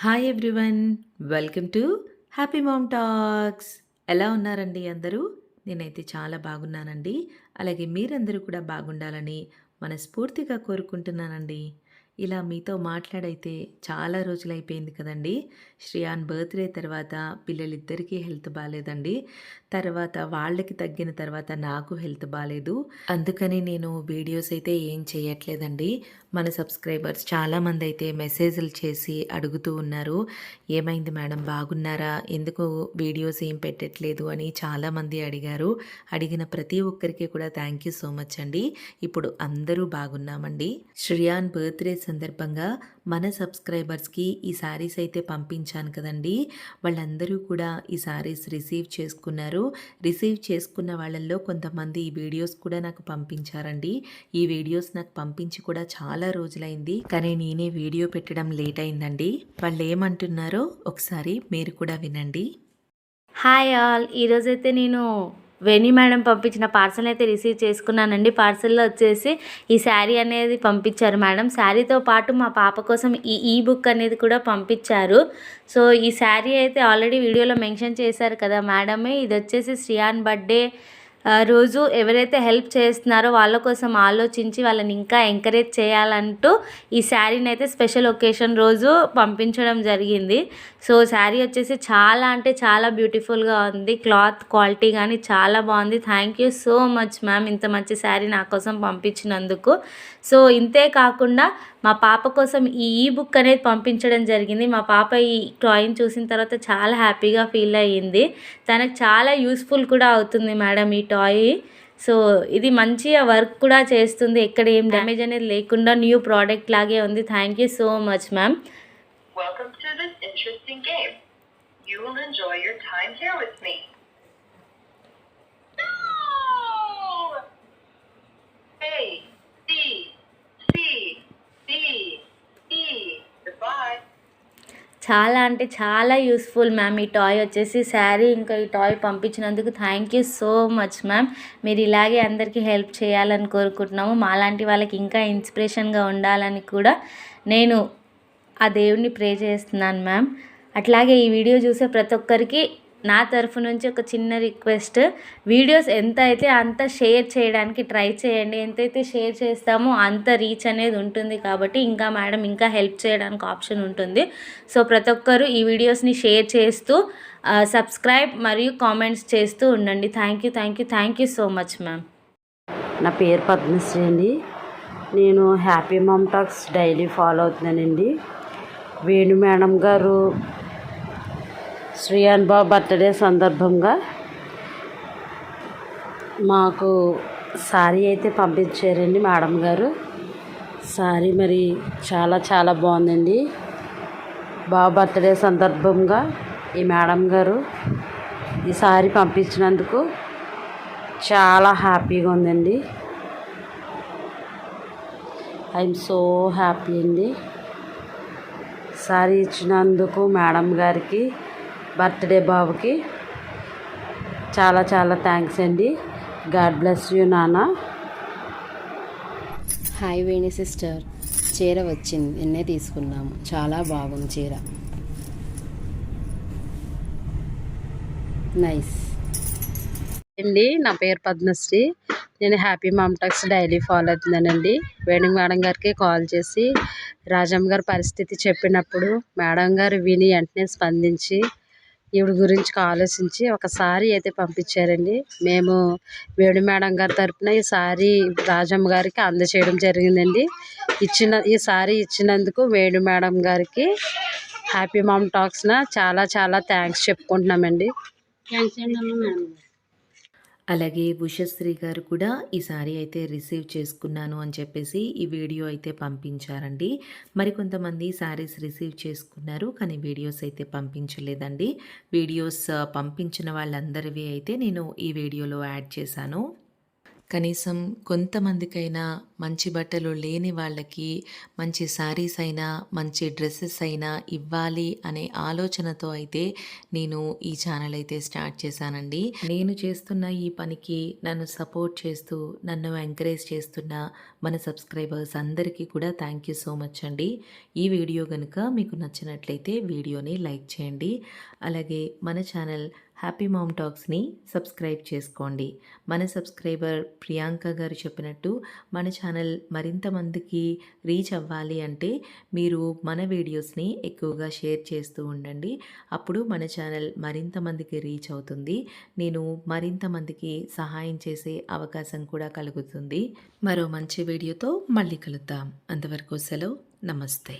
Hi everyone welcome to happy mom talks. ఎలా ఉన్నారండి అందరూ? నేనైతే చాలా బాగున్నానండి. అలాగే మీరందరూ కూడా బాగుండాలని మనస్ఫూర్తిగా కోరుకుంటున్నానండి. ఇలా మీతో మాట్లాడైతే చాలా రోజులైపోయింది కదండి. శ్రియాన్ బర్త్డే తర్వాత పిల్లలిద్దరికీ హెల్త్ బాగాలేదండి తర్వాత వాళ్ళకి తగ్గిన తర్వాత నాకు హెల్త్ బాగాలేదు అందుకని నేను వీడియోస్ అయితే ఏం చేయట్లేదండి. మన సబ్స్క్రైబర్స్ చాలామంది అయితే మెసేజ్లు చేసి అడుగుతూ ఉన్నారు. ఏమైంది మేడం? బాగున్నారా? ఎందుకు వీడియోస్ ఏం పెట్టట్లేదు అని చాలామంది అడిగారు. అడిగిన ప్రతి ఒక్కరికి కూడా థ్యాంక్ యూ సో మచ్ అండి. ఇప్పుడు అందరూ బాగున్నామండి. శ్రియాన్ బర్త్డే సందర్భంగా మన సబ్స్క్రైబర్స్కి ఈ శారీస్ అయితే పంపించాను కదండి. వాళ్ళందరూ కూడా ఈ శారీస్ రిసీవ్ చేసుకున్నారు. రిసీవ్ చేసుకున్న వాళ్ళల్లో కొంతమంది ఈ వీడియోస్ కూడా నాకు పంపించారండి. ఈ వీడియోస్ నాకు పంపించి కూడా చాలా రోజులైంది. కానీ నేనే వీడియో పెట్టడం లేట్ అయిందండి. వాళ్ళు ఏమంటున్నారో ఒకసారి మీరు కూడా వినండి. Hi all. ఈరోజైతే నేను వేణి మేడం పంపించిన పార్సల్ అయితే రిసీవ్ చేసుకున్నానండి. పార్సల్లో వచ్చేసి ఈ శారీ అనేది పంపించారు మేడం. శారీతో పాటు మా పాప కోసం ఈ ఈ బుక్ అనేది కూడా పంపించారు. సో ఈ శారీ అయితే ఆల్రెడీ వీడియోలో మెన్షన్ చేశారు కదా మేడమే. ఇది వచ్చేసి శ్రియాన్ బర్త్డే రోజు ఎవరైతే హెల్ప్ చేస్తున్నారో వాళ్ళ కోసం ఆలోచించి వాళ్ళని ఇంకా ఎంకరేజ్ చేయాలంటూ ఈ శారీని అయితే స్పెషల్ ఒకేషన్ రోజు పంపించడం జరిగింది. సో శారీ వచ్చేసి చాలా అంటే చాలా బ్యూటిఫుల్గా ఉంది. క్లాత్ క్వాలిటీ కానీ చాలా బాగుంది. Thank you so much ma'am ఇంత మంచి శారీ నా కోసం పంపించినందుకు. సో ఇంతే కాకుండా మా పాప కోసం ఈ ఈ బుక్ అనేది పంపించడం జరిగింది. మా పాప ఈ టాయ్ని చూసిన తర్వాత చాలా హ్యాపీగా ఫీల్ అయ్యింది. తనకు చాలా యూస్ఫుల్ కూడా అవుతుంది మేడం ఈ టాయ్ సో ఇది మంచిగా వర్క్ కూడా చేస్తుంది. ఎక్కడ ఏం డ్యామేజ్ అనేది లేకుండా న్యూ ప్రోడక్ట్ లాగే ఉంది. Thank you so much ma'am Welcome to this interesting game. You will enjoy your time here with me. చాలా అంటే చాలా యూస్ఫుల్ మ్యామ్ ఈ టాయ్ వచ్చేసి శారీ ఇంకా ఈ toy పంపించినందుకు thank you so much ma'am మీరు ఇలాగే అందరికీ హెల్ప్ చేయాలని కోరుకుంటున్నాము. మాలాంటి వాళ్ళకి ఇంకా ఇన్స్పిరేషన్గా ఉండాలని కూడా నేను ఆ దేవుడిని ప్రే చేస్తున్నాను మ్యామ్ అట్లాగే ఈ వీడియో చూసే ప్రతి ఒక్కరికి నా తరఫు నుంచి ఒక చిన్న రిక్వెస్ట్. వీడియోస్ ఎంత అయితే అంత షేర్ చేయడానికి ట్రై చేయండి. ఎంతైతే షేర్ చేస్తామో అంత రీచ్ అనేది ఉంటుంది కాబట్టి ఇంకా మేడం ఇంకా హెల్ప్ చేయడానికి ఆప్షన్ ఉంటుంది. సో ప్రతి ఒక్కరు ఈ వీడియోస్ని షేర్ చేస్తూ సబ్స్క్రైబ్ మరియు కామెంట్స్ చేస్తూ ఉండండి. Thank you thank you thank you so much ma'am. నా పేరు పద్మశ్రీ అండి. నేను happy mom talks daily follow అవుతున్నానండి. Venu madam గారు శ్రీ బాబు బర్త్డే సందర్భంగా మాకు సారీ అయితే పంపించారండి మేడం గారు. సారీ మరి చాలా చాలా బాగుందండి. బాబు బర్త్డే సందర్భంగా ఈ మేడం గారు ఈ సారీ పంపించినందుకు చాలా హ్యాపీగా ఉందండి. ఐఎమ్ సో హ్యాపీ అండి. సారీ ఇచ్చినందుకు మేడం గారికి బర్త్డే బాబుకి చాలా చాలా థ్యాంక్స్ అండి. గాడ్ బ్లెస్ యూ నాన్న హాయ్ వేణి సిస్టర్ చీర వచ్చింది. నిన్నే తీసుకున్నాము. చాలా బాగుంది చీర. నైస్ అండి నా పేరు పద్మశ్రీ. నేను happy mom talks daily follow అవుతున్నానండి. Venu madam గారికి కాల్ చేసి రాజమ్మ గారి పరిస్థితి చెప్పినప్పుడు మేడం గారు విని వెంటనే స్పందించి ఈవిడ గురించి ఆలోచించి ఒక సారీ అయితే పంపించారండి. మేము వేణు మేడం గారి తరపున ఈ సారీ రాజమ్మ గారికి అందచేయడం జరిగిందండి. ఇచ్చిన ఈ సారీ ఇచ్చినందుకు వేణు మేడం గారికి హ్యాపీ మామ్ టాక్స్న చాలా చాలా థ్యాంక్స్ చెప్పుకుంటున్నామండి. థ్యాంక్స్ అండి మేడం అలాగే ఉషశ్రీ గారు కూడా ఈ సారీ అయితే రిసీవ్ చేసుకున్నాను అని చెప్పేసి ఈ వీడియో అయితే పంపించారండి. మరికొంతమంది శారీస్ రిసీవ్ చేసుకున్నారు కానీ వీడియోస్ అయితే పంపించలేదండి. వీడియోస్ పంపించిన వాళ్ళందరివి అయితే నేను ఈ వీడియోలో యాడ్ చేశాను. కనీసం కొంతమందికైనా మంచి బట్టలు లేని వాళ్ళకి మంచి శారీస్ అయినా మంచి డ్రెస్సెస్ అయినా ఇవ్వాలి అనే ఆలోచనతో అయితే నేను ఈ ఛానల్ అయితే స్టార్ట్ చేశానండి. నేను చేస్తున్న ఈ పనికి నన్ను సపోర్ట్ చేస్తూ నన్ను ఎంకరేజ్ చేస్తున్న మన సబ్స్క్రైబర్స్ అందరికీ కూడా థ్యాంక్ యూ సో మచ్ అండి. ఈ వీడియో కనుక మీకు నచ్చినట్లయితే వీడియోని లైక్ చేయండి. అలాగే మన ఛానల్ హ్యాపీ మామ్ టాక్స్ని సబ్స్క్రైబ్ చేసుకోండి. మన సబ్స్క్రైబర్ ప్రియాంక గారు చెప్పినట్టు మన ఛానల్ మరింత మందికి రీచ్ అవ్వాలి అంటే మీరు మన వీడియోస్ని ఎక్కువగా షేర్ చేస్తూ ఉండండి. అప్పుడు మన ఛానల్ మరింత మందికి రీచ్ అవుతుంది. నేను మరింత మందికి సహాయం చేసే అవకాశం కూడా కలుగుతుంది. మరో మంచి వీడియోతో మళ్ళీ కలుద్దాం. అంతవరకు సెలవు. నమస్తే.